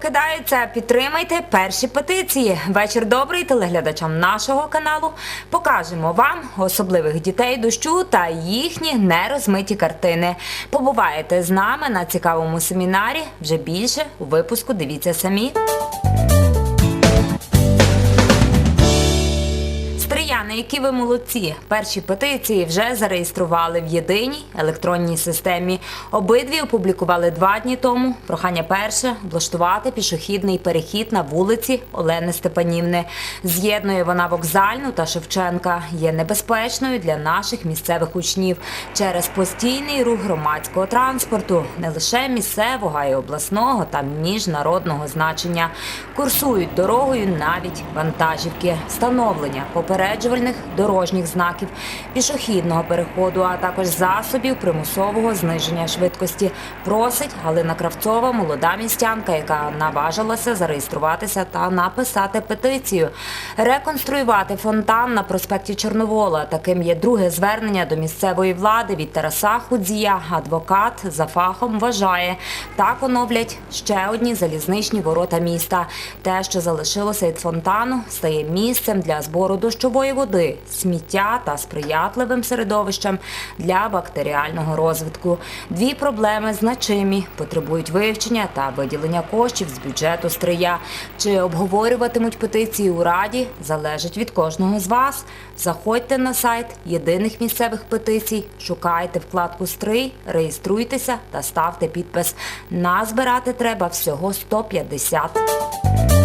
прокидаються, підтримайте перші петиції. Вечір добрий телеглядачам нашого каналу. Покажемо вам особливих дітей дощу та їхні нерозмиті картини. Побуваєте з нами на цікавому семінарі. Вже більше у випуску дивіться самі. Стрияни, які ви молодці. Перші петиції вже зареєстрували в єдиній електронній системі. Обидві опублікували два дні тому. Прохання перше влаштувати пішохідний перехід на вулиці Олени Степанівни. З'єднує вона вокзальну та Шевченка. Є небезпечною для наших місцевих учнів через постійний рух громадського транспорту, не лише місцевого, а й обласного та міжнародного значення. Курсують дорогою навіть вантажівки, встановлення попереджувальних дорожніх знаків, пішохідного переходу, а також засобів примусового зниження швидкості. Просить Галина Кравцова, молода містянка, яка наважилася зареєструватися та написати петицію, реконструювати фонтан на проспекті Чорновола. Таким є друге звернення до місцевої влади від Тараса Худзія. Адвокат за фахом вважає, так оновлять ще одні залізничні ворота міста. Те, що залишилося від фонтану, стає місцем для збору дощової води, сміття та сприятливим середовищем для бактеріального розвитку. Дві проблеми значимі, потребують вивчення та виділення коштів з бюджету стрия. Чи обговорюватимуть петиції у раді, залежить від кожного з вас. Заходьте на сайт єдиних місцевих петицій, шукайте вкладку Стрий, реєструйтеся та ставте підпис. Назбирати треба всього 150.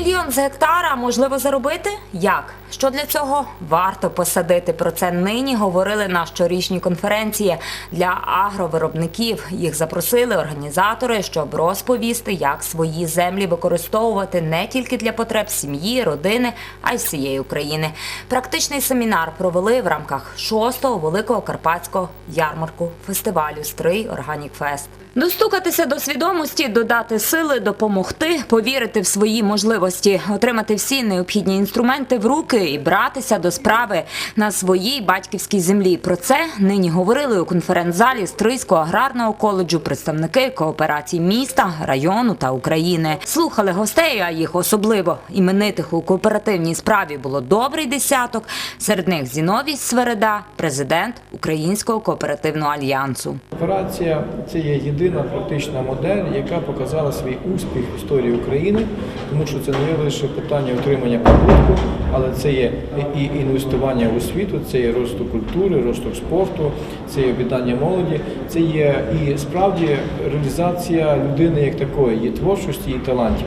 Мільйон з гектара можливо заробити? Як? Що для цього варто посадити? Про це нині говорили на щорічній конференції для агровиробників. Їх запросили організатори, щоб розповісти, як свої землі використовувати не тільки для потреб сім'ї, родини, а й всієї України. Практичний семінар провели в рамках шостого великого карпатського ярмарку фестивалю Стрий Органік Фест. Достукатися до свідомості, додати сили, допомогти, повірити в свої можливості, отримати всі необхідні інструменти в руки і братися до справи на своїй батьківській землі. Про це нині говорили у конференц-залі Стрийського аграрного коледжу представники кооперацій міста, району та України. Слухали гостей, а їх особливо іменитих у кооперативній справі було добрий десяток. Серед них Зіновій Свереда, президент Українського кооперативного альянсу. Операція це є єдина практична модель, яка показала свій успіх в історії України, тому що це є лише питання отримання прибутку, але це є і інвестування в освіту, це є розвиток культури, розвиток спорту, це є об'єднання молоді, це є і справді реалізація людини як такої, її творчості, її талантів.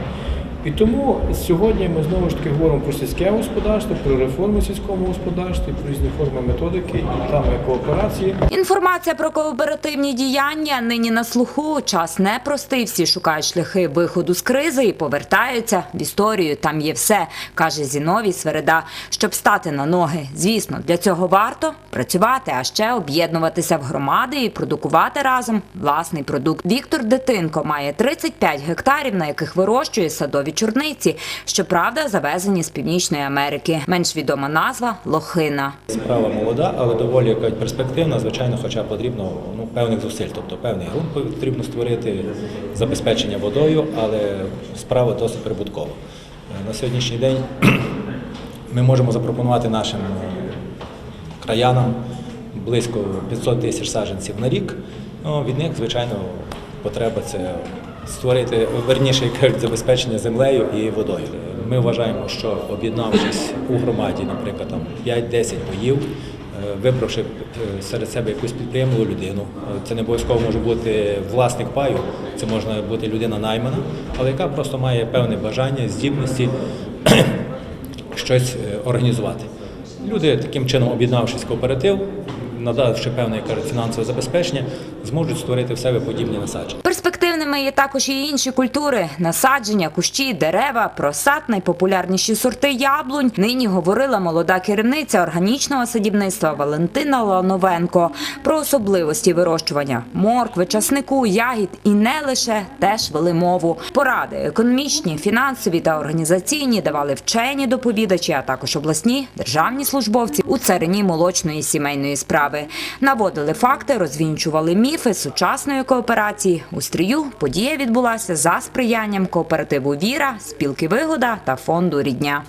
І тому сьогодні ми знову ж таки говоримо про сільське господарство, про реформи сільському господарстві, про різні форми методики і там кооперації. Інформація про кооперативні діяння нині на слуху. Час непростий. Всі шукають шляхи виходу з кризи і повертаються в історію. Там є все, каже Зіновій Свереда. Щоб стати на ноги, звісно, для цього варто працювати, а ще об'єднуватися в громади і продукувати разом власний продукт. Віктор Дитинко має 35 гектарів, на яких вирощує садові чорниці. Щоправда, завезені з Північної Америки. Менш відома назва лохина. Справа молода, але доволі перспективна, звичайно, хоча потрібно ну, певних зусиль. Тобто певний ґрунт потрібно створити, забезпечення водою, але справа досить прибуткова. Е, На сьогоднішній день ми можемо запропонувати нашим краянам близько 500 тисяч саджанців на рік. Ну, від них, звичайно, потреба це створити верніше кажуть, забезпечення землею і водою. Ми вважаємо, що об'єднавшись у громаді, наприклад, там 5-10 боїв, е, вибравши е, серед себе якусь підприємливу людину, е, це не обов'язково може бути власник паю, це може бути людина наймана, але яка просто має певне бажання, здібності щось організувати. Люди таким чином, об'єднавшись кооператив, надавши певне фінансове забезпечення, зможуть створити в себе подібні насадження. Перспективними є також і інші культури: насадження, кущі, дерева, про сад, найпопулярніші сорти яблунь. Нині говорила молода керівниця органічного садівництва Валентина Лановенко про особливості вирощування моркви, часнику, ягід і не лише теж вели мову. Поради економічні, фінансові та організаційні давали вчені доповідачі, а також обласні державні службовці у царині молочної сімейної справи. Наводили факти, розвінчували міфи сучасної кооперації. У стрію подія відбулася за сприянням кооперативу Віра, спілки Вигода та фонду Рідня.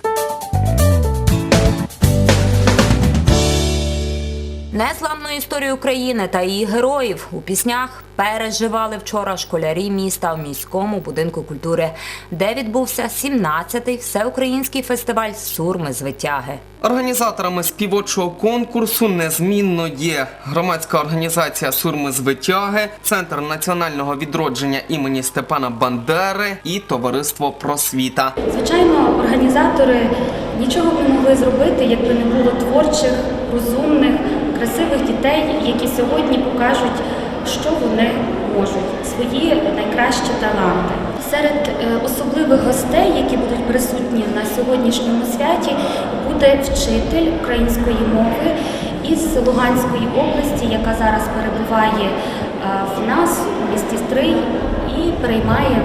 Незламну історію України та її героїв у піснях переживали вчора школярі міста в міському будинку культури, де відбувся 17-й всеукраїнський фестиваль Сурми з витяги. Організаторами співочого конкурсу незмінно є громадська організація Сурми з витяги, Центр національного відродження імені Степана Бандери і Товариство Просвіта. Звичайно, організатори нічого б не могли зробити, якби не було творчих, розумних, красивих дітей, які сьогодні покажуть, що вони можуть, свої найкращі таланти. Серед е, особливих гостей, які будуть присутні на сьогоднішньому святі, буде вчитель української мови із Луганської області, яка зараз перебуває е, в нас у місті Стрий і переймає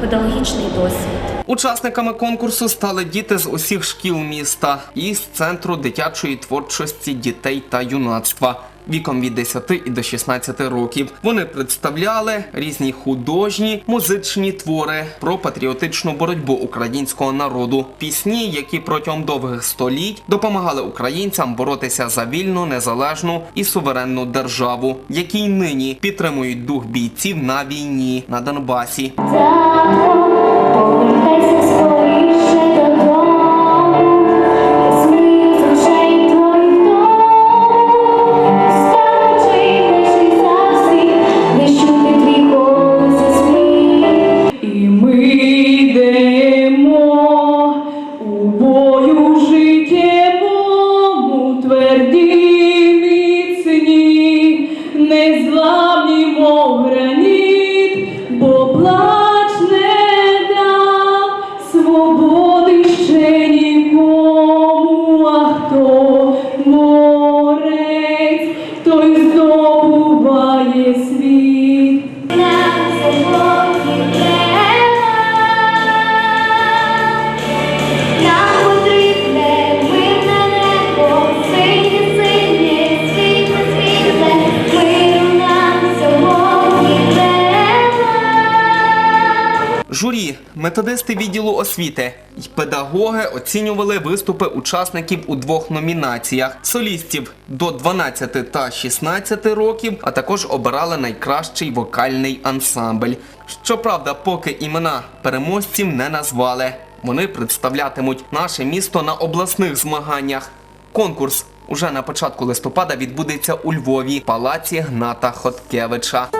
педагогічний досвід. Учасниками конкурсу стали діти з усіх шкіл міста і з центру дитячої творчості дітей та юнацтва. Віком від 10 і до 16 років вони представляли різні художні музичні твори про патріотичну боротьбу українського народу, пісні, які протягом довгих століть допомагали українцям боротися за вільну, незалежну і суверенну державу, які й нині підтримують дух бійців на війні на Донбасі. Освіти й педагоги оцінювали виступи учасників у двох номінаціях: солістів до 12 та 16 років, а також обирали найкращий вокальний ансамбль. Щоправда, поки імена переможців не назвали. Вони представлятимуть наше місто на обласних змаганнях. Конкурс уже на початку листопада відбудеться у Львові, палаці Гната Хоткевича.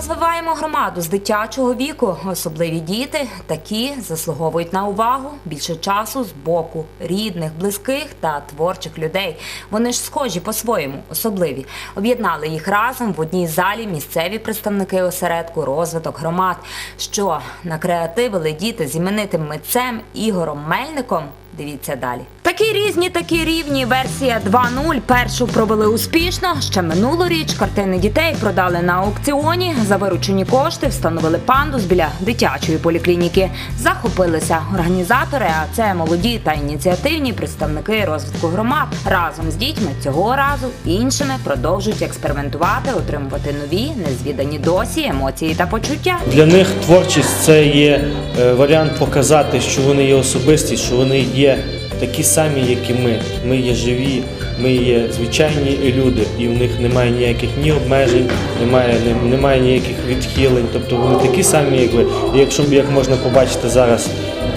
Розвиваємо громаду з дитячого віку. Особливі діти такі заслуговують на увагу більше часу з боку рідних, близьких та творчих людей. Вони ж схожі по-своєму, особливі. Об'єднали їх разом в одній залі місцеві представники осередку розвиток громад. Що накреативили діти з іменитим митцем Ігором Мельником. Дивіться далі. Такі різні, такі рівні. Версія 2.0 першу провели успішно. Ще минулоріч картини дітей продали на аукціоні. За виручені кошти встановили пандус біля дитячої поліклініки. Захопилися організатори, а це молоді та ініціативні представники розвитку громад. Разом з дітьми цього разу іншими продовжують експериментувати, отримувати нові, незвідані досі емоції та почуття. Для них творчість це є е, варіант показати, що вони є особисті, що вони є такі самі, як і ми. Ми є живі, ми є звичайні люди, і в них немає ніяких ні обмежень, немає, немає ніяких відхилень. Тобто вони такі самі, як ви. І якщо як можна побачити зараз,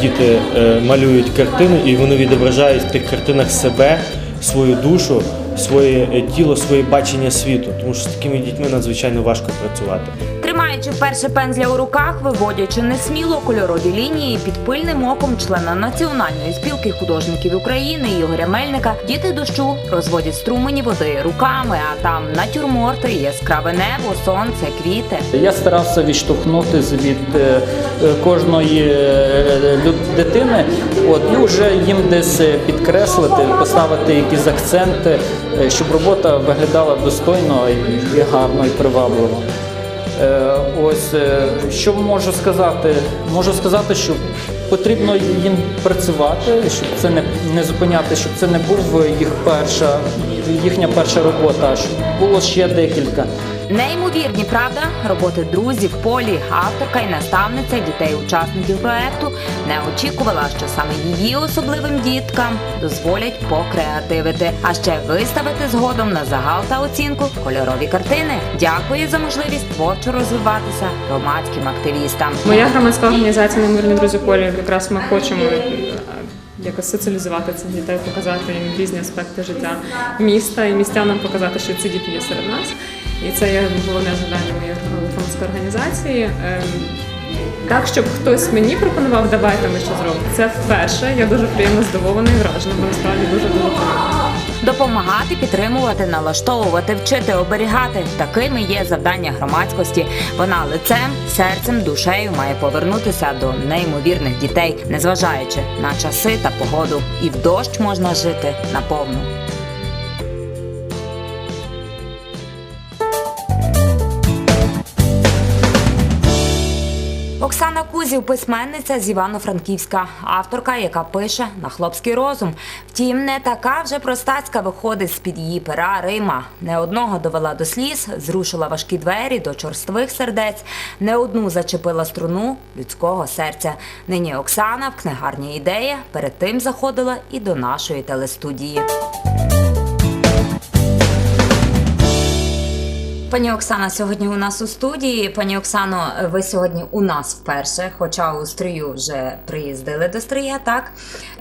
діти е, малюють картини, і вони відображають в тих картинах себе, свою душу, своє е, тіло, своє бачення світу. Тому що з такими дітьми надзвичайно важко працювати. Тримаючи вперше пензля у руках, виводячи несміло кольорові лінії під пильним оком члена Національної спілки художників України Ігоря Мельника, діти дощу розводять струмені води руками, а там натюрморти, яскраве небо, сонце, квіти. Я старався відштовхнутися від е, е, кожної е, дитини, от і вже їм десь підкреслити, поставити якісь акценти, щоб робота виглядала достойно і гарно і привабливо. Е, Ось е, що можу сказати? Можу сказати, що потрібно їм працювати, щоб це не, не зупиняти, щоб це не був їх перша, їхня перша робота, а щоб було ще декілька. Неймовірні, правда, роботи друзів, полі, авторка і наставниця дітей-учасників проекту не очікувала, що саме її особливим діткам дозволять покреативити, а ще виставити згодом на загал та оцінку кольорові картини. Дякую за можливість творчо розвиватися громадським активістам. Моя громадська організація «Немирні друзі полі якраз ми хочемо е, якось соціалізувати цих дітей, показати їм різні аспекти життя міста і містянам показати, що ці діти є серед нас. І це є головне завдання моєї громадської організації. Ем, Так, щоб хтось мені пропонував, давайте ми що зробимо. Це вперше. Я дуже приємно здивована і вражена, бо насправді дуже приємно. Допомагати, підтримувати, налаштовувати, вчити, оберігати такими є завдання громадськості. Вона лицем, серцем, душею має повернутися до неймовірних дітей, незважаючи на часи та погоду. І в дощ можна жити наповну. Кузів, письменниця з Івано-Франківська, авторка, яка пише на хлопський розум. Втім, не така вже простацька виходить з під її пера Рима. Не одного довела до сліз, зрушила важкі двері до чорствих сердець, не одну зачепила струну людського серця. Нині Оксана в книгарні ідея перед тим заходила і до нашої телестудії. Пані Оксана сьогодні у нас у студії. Пані Оксано, ви сьогодні у нас вперше, хоча у стрию вже приїздили до стрия. Так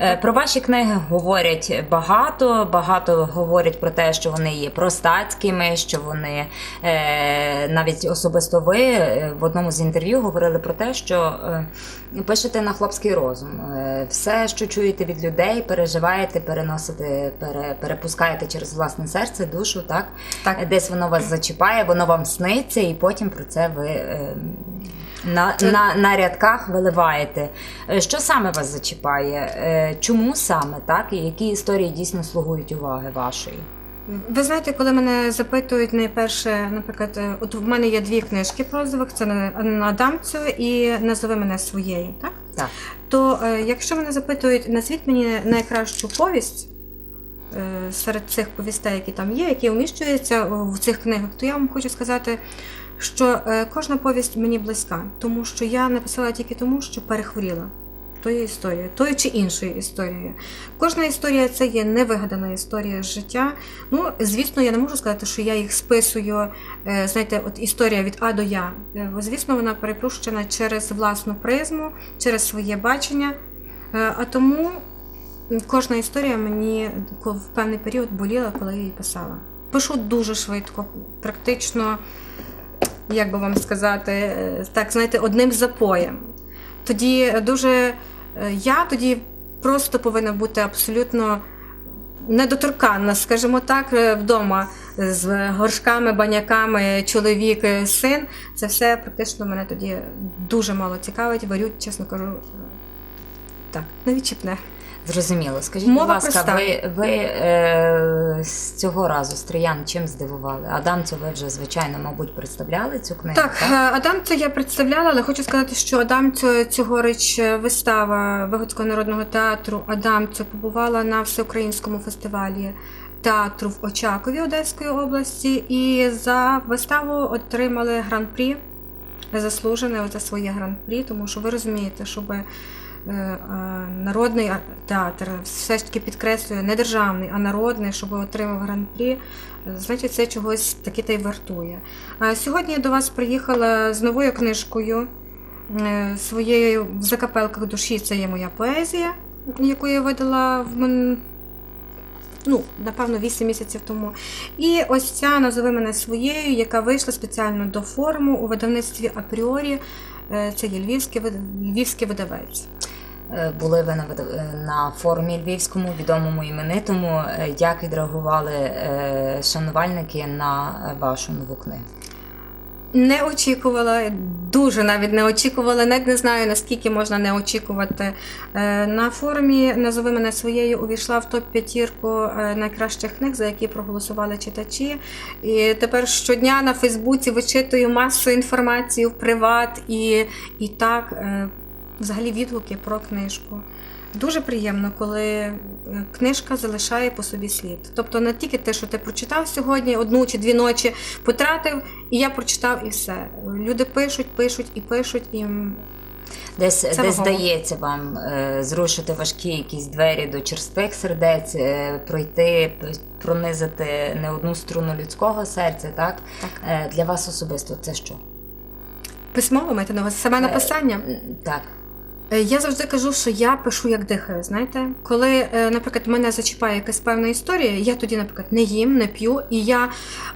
Е, про ваші книги говорять багато. Багато говорять про те, що вони є простацькими, що вони е, навіть особисто ви е, в одному з інтерв'ю говорили про те, що пишете на хлопський розум. Все, що чуєте від людей, переживаєте, переносите, пере, перепускаєте через власне серце, душу, так? Так. Десь воно вас зачіпає, воно вам сниться, і потім про це ви е, на, на, на рядках виливаєте. Е, Що саме вас зачіпає? Е, Чому саме так? І які історії дійсно слугують уваги вашої? Ви знаєте, коли мене запитують найперше, наприклад, от в мене є дві книжки прозових, це на Адамцю і назови мене своєю, так? Так. То е, якщо мене запитують, назвіть мені найкращу повість серед цих повістей, які там є, які вміщуються в цих книгах, то я вам хочу сказати, що е, кожна повість мені близька, тому що я написала тільки тому, що перехворіла. Тою історією, тою чи іншою історією. Кожна історія це є невигадана історія життя. Ну, звісно, я не можу сказати, що я їх списую. е, Знаєте, от історія від А до Я. Е, Звісно, вона переплющена через власну призму, через своє бачення. Е, А тому кожна історія мені в певний період боліла, коли я її писала. Пишу дуже швидко, практично, як би вам сказати, е, так, знаєте, одним запоєм. Тоді дуже е, я тоді просто повинна бути абсолютно недоторканна, скажімо так, е, вдома з горшками, баняками, чоловік, син. Це все практично мене тоді дуже мало цікавить. Варють, чесно кажу, так, не відчіпне. Зрозуміло. Скажіть, Мова будь ласка, проста. ви, ви е, з цього разу стріян чим здивували? Адамцю ви вже, звичайно, мабуть, представляли цю книгу? Так, е, Адамця я представляла, але хочу сказати, що Адамцю цьогоріч вистава Вигодського народного театру Адамцю побувала на всеукраїнському фестивалі театру в Очакові Одеської області, і за виставу отримали гран-прі заслужене за своє гран-прі, тому що ви розумієте, щоб е, е, народний театр все ж таки підкреслює не державний, а народний, щоб отримав гран-прі, е, значить це чогось таки та й вартує. Сьогодні я до вас приїхала з новою книжкою е, своєю в закапелках душі. Це є моя поезія, яку я видала в, мин... Ну, напевно, 8 місяців тому. І ось ця назови мене своєю, яка вийшла спеціально до форуму у видавництві Апріорі. Е, Це є львівський, львівський видавець. Е, Були ви на, е, на форумі львівському, відомому іменитому. Як відреагували шанувальники на вашу нову книгу? Не очікувала, дуже навіть не очікувала, навіть не знаю наскільки можна не очікувати. Е, На форумі назови мене своєю увійшла в топ п'ятірку е, найкращих книг, за які проголосували читачі. І тепер щодня на Фейсбуці вичитую масу інформації в приват і, і так, е, взагалі відгуки про книжку. Дуже приємно, коли е, книжка залишає по собі слід. Тобто не тільки те, що ти прочитав сьогодні, одну чи дві ночі потратив, і я прочитав і все. Люди пишуть, пишуть і пишуть, і Десь, Це десь здається вам е, зрушити важкі якісь двері до черствих сердець, е, пройти, пронизити не одну струну людського серця, так? Так. Для вас особисто це що? письмово маєте на увазі саме написання. Так. Е, Я завжди кажу, що я пишу як дихаю. Знаєте, коли, е, наприклад, мене зачіпає якась певна історія, я тоді, наприклад, не їм, не п'ю, і я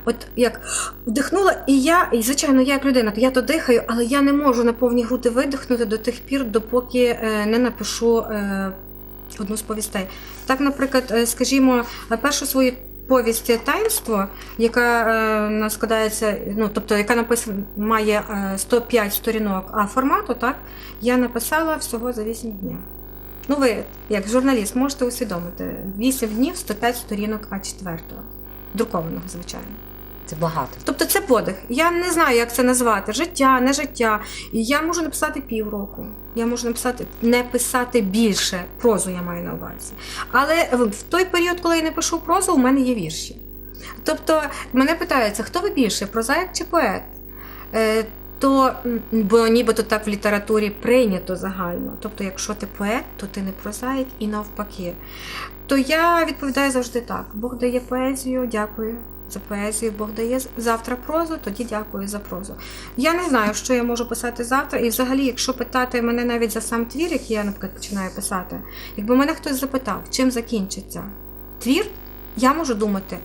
от як вдихнула, і я, і звичайно, я як людина, то я то дихаю, але я не можу на повні груди видихнути до тих пір, допоки е, не напишу одну з повістей. Так, наприклад, скажімо, першу свою повість таїнство, яка е, складається, ну тобто, яка написана має е, 105 сторінок, а формату, так, я написала всього за 8 днів. Ну, ви, як журналіст, можете усвідомити 8 днів 105 сторінок А4, друкованого, звичайно. Це багато. Тобто це подих. Я не знаю, як це назвати. Життя, не життя. Я можу написати півроку. Я можу написати не писати більше. Прозу я маю на увазі. Але в той період, коли я не пишу прозу, у мене є вірші. Тобто мене питаються, хто ви більше, прозаїк чи поет? Е, то, бо нібито так в літературі прийнято загально. Тобто, якщо ти поет, то ти не прозаїк і навпаки. То я відповідаю завжди так: Бог дає поезію, дякую за поезію, Бог дає завтра прозу, тоді дякую за прозу. Я не знаю, що я можу писати завтра, і взагалі, якщо питати мене навіть за сам твір, який я, наприклад, починаю писати, якби мене хтось запитав, чим закінчиться твір, я можу думати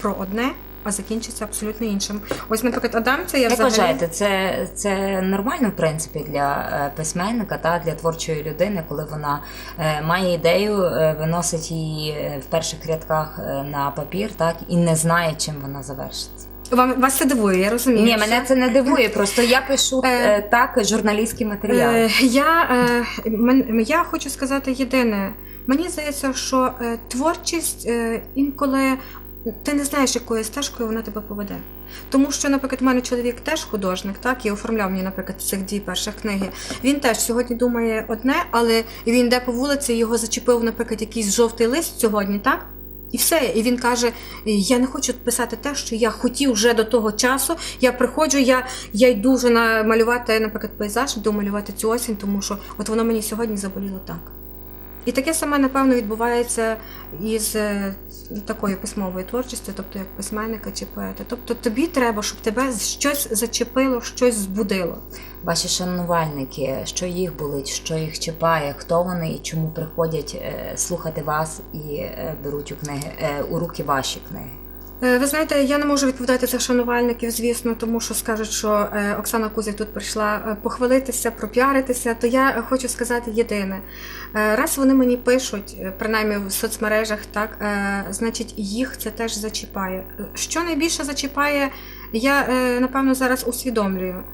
про одне. А закінчиться абсолютно іншим. Ось, наприклад, Адам, це я Як взагалі... вважаєте, це, це нормально, в принципі, для е, письменника, та, для творчої людини, коли вона е, має ідею, е, виносить її в перших рядках на папір, так, і не знає, чим вона завершиться? Вам вас це дивує, я розумію. Ні, мене це не дивує. Просто я пишу е, так журналістські матеріали. Е, я, е, мен- я хочу сказати єдине. Мені здається, що е, творчість е, інколи ти не знаєш, якою стежкою вона тебе поведе. Тому що, наприклад, в мене чоловік теж художник, так, і оформляв мені, наприклад, цих дві перших книги. Він теж сьогодні думає одне, але він йде по вулиці, його зачепив, наприклад, якийсь жовтий лист сьогодні, так? І все. І він каже: я не хочу писати те, що я хотів вже до того часу. Я приходжу, я, я йду вже намалювати, наприклад, пейзаж, йду малювати цю осінь, тому що от воно мені сьогодні заболіло так. І таке саме, напевно, відбувається із е, такою письмовою творчістю, тобто як письменника чи поета. Тобто тобі треба, щоб тебе щось зачепило, щось збудило. Ваші шанувальники, що їх болить, що їх чіпає, хто вони і чому приходять е, слухати вас і е, беруть у книги у руки ваші книги. Е, Ви знаєте, я не можу відповідати за шанувальників, звісно, тому що скажуть, що е, Оксана Кузя тут прийшла е, похвалитися, пропіаритися. То я хочу сказати єдине: раз вони мені пишуть, принаймні в соцмережах, так значить їх це теж зачіпає. Що найбільше зачіпає, я напевно зараз усвідомлюю.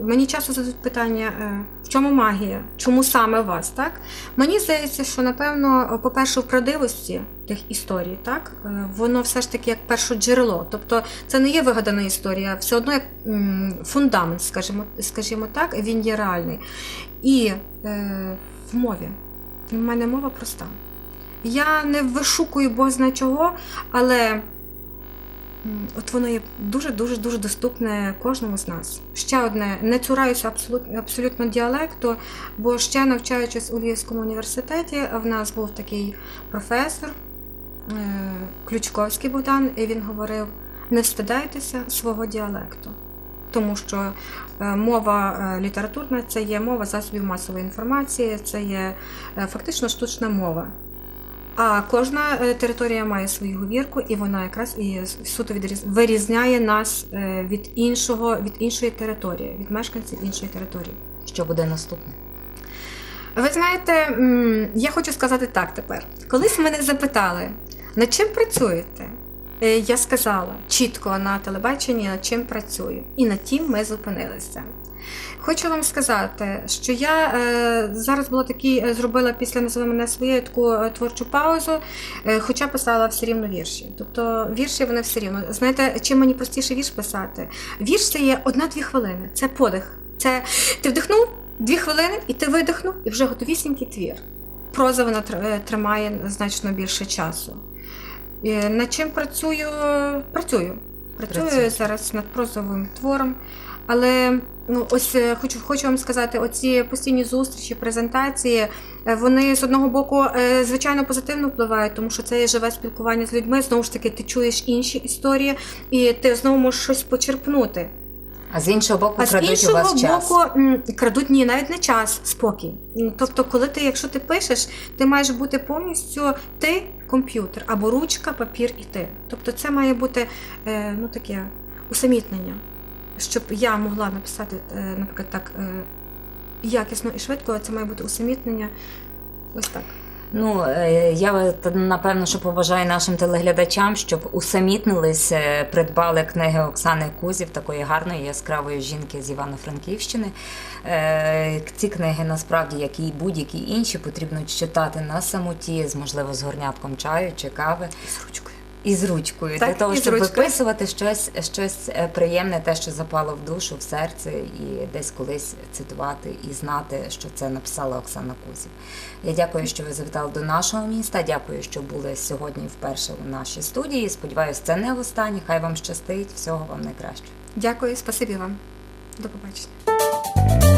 Мені часто задають питання, е, в чому магія? Чому саме вас? Так? Мені здається, що напевно, по-перше, в правдивості тих історій, так е, воно все ж таки як першоджерело. Тобто це не є вигадана історія, все одно як фундамент, скажімо, скажімо так, він є реальний. І е, в мові. У мене мова проста. Я не вишукую бозна чого, але От воно є дуже дуже дуже доступне кожному з нас. Ще одне, не цураюся абсолютно, абсолютно діалекту, бо ще навчаючись у Львівському університеті, в нас був такий професор е, Ключковський Богдан, і він говорив: не встидайтеся свого діалекту. Тому що е, мова е, літературна це є мова засобів масової інформації, це є фактично штучна мова. А кожна е, територія має свою говірку, і вона якраз і суто вирізняє нас е, від іншого, від іншої території, від мешканців іншої території. Що буде наступне? Ви знаєте, я хочу сказати так тепер. Колись мене запитали, над чим працюєте? Е, Я сказала чітко на телебаченні, над чим працюю. І над тим ми зупинилися. Хочу вам сказати, що я е, зараз була такий, е, зробила після назви мене своєю таку е, творчу паузу, е, хоча писала все рівно вірші. Тобто вірші вони все рівно. Знаєте, чим мені простіше вірш писати? Вірш це є одна-дві хвилини, це подих. Це ти вдихнув дві хвилини, і ти видихнув, і вже готовісінький твір. Проза вона тримає значно більше часу. Над чим працюю? Працюю. Працюю Працюєте. зараз над прозовим твором. Але ну, ось е, хочу, хочу вам сказати, оці постійні зустрічі, презентації, е, вони з одного боку, е, звичайно, позитивно впливають, тому що це є живе спілкування з людьми. Знову ж таки, ти чуєш інші історії, і ти знову можеш щось почерпнути. А з іншого боку, А з крадуть у іншого вас час. боку, крадуть ні, навіть не час, спокій. Тобто, коли ти, якщо ти пишеш, ти маєш бути повністю ти комп'ютер або ручка, папір і ти. Тобто, це має бути ну таке усамітнення, щоб я могла написати, е, наприклад, так е, якісно і швидко, це має бути усамітнення. Ось так. Ну, е, я напевно, що побажаю нашим телеглядачам, щоб усамітнились, придбали книги Оксани Кузів, такої гарної яскравої жінки з Івано-Франківщини. Ці книги насправді, як і будь-які інші, потрібно читати на самоті, з можливо з горнятком чаю чи кави. З ручкою. І з ручкою, Так, для того, щоб ручкою. виписувати щось, щось е, приємне, те, що запало в душу, в серце, і десь колись цитувати і знати, що це написала Оксана Кузів. Я дякую, що ви завітали до нашого міста. Дякую, що були сьогодні вперше у нашій студії. Сподіваюсь, це не востаннє. Хай вам щастить. Всього вам найкращого. Дякую, спасибі вам. До побачення.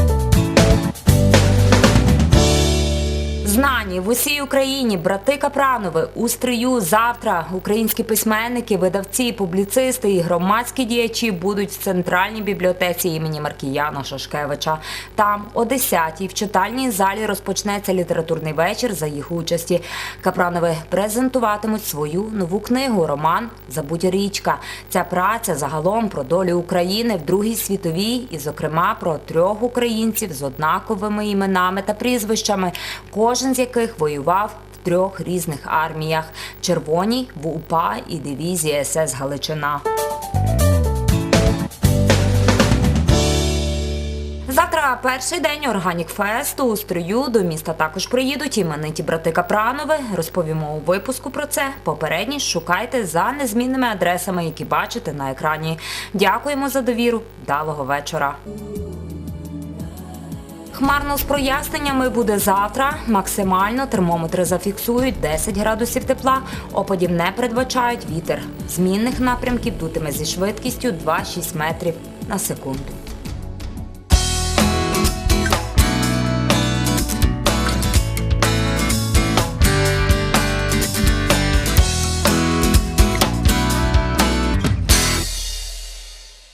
В усій Україні брати Капранови у стрию завтра. Українські письменники, видавці, публіцисти і громадські діячі будуть в центральній бібліотеці імені Маркіяна Шашкевича. Там о 10-й в читальній залі розпочнеться літературний вечір за їх участі. Капранови презентуватимуть свою нову книгу Роман Забудь річка. Ця праця загалом про долю України в Другій світовій, і, зокрема, про трьох українців з однаковими іменами та прізвищами, кожен з яких воював в трьох різних арміях: Червоній, в УПА і дивізії СС Галичина. Завтра перший день Органік Фесту у строю до міста також приїдуть імениті брати Капранови. Розповімо у випуску про це. Попередні шукайте за незмінними адресами, які бачите на екрані. Дякуємо за довіру. Вдалого вечора. Хмарно з проясненнями буде завтра. Максимально термометри зафіксують 10 градусів тепла. Опадів не передбачають вітер. Змінних напрямків дутиме зі швидкістю 2-6 метрів на секунду.